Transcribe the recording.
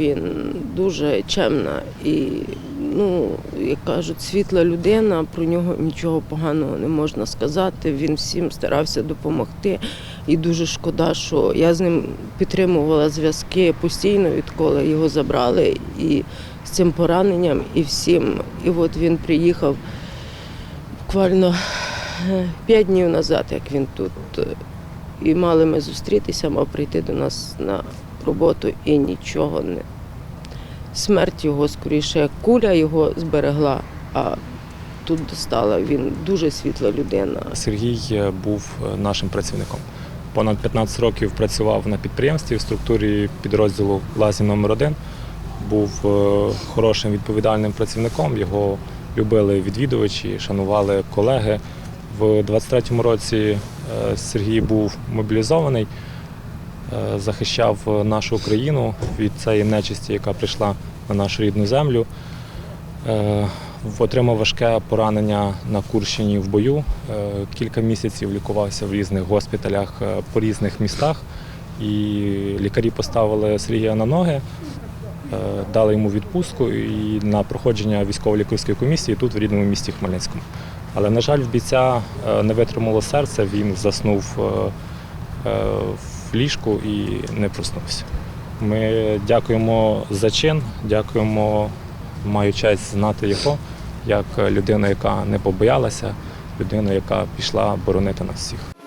він дуже чемна і, ну, як кажуть, світла людина, про нього нічого поганого не можна сказати. Він всім старався допомогти. І дуже шкода, що я з ним підтримувала зв'язки постійно, відколи його забрали і з цим пораненням, і всім. І от він приїхав буквально е, п'ять днів назад, як він тут. е, І мали ми зустрітися, мав прийти до нас на роботу і нічого не. Смерть його скоріше, куля його зберегла, а тут достала. Він дуже світла людина. Сергій е, був е, нашим працівником. Понад 15 років працював на підприємстві в структурі підрозділу Лазі номер 1 Був е, хорошим відповідальним працівником. Його любили відвідувачі, шанували колеги. В 23-му році Сергій був мобілізований, захищав нашу Україну від цієї нечисті, яка прийшла на нашу рідну землю. Е, Отримав важке поранення на Курщині в бою. Е, Кілька місяців лікувався в різних госпіталях е, по різних містах. І лікарі поставили Сергія на ноги, е, дали йому відпустку і на проходження військово-лікарської комісії тут, в рідному місті Хмельницькому. Але, на жаль, в бійця е, не витримало серце, він заснув е, е, в ліжку і не проснувся. Ми дякуємо за чин, дякуємо, маю честь знати його як людину, яка не побоялася, людину, яка пішла боронити нас всіх.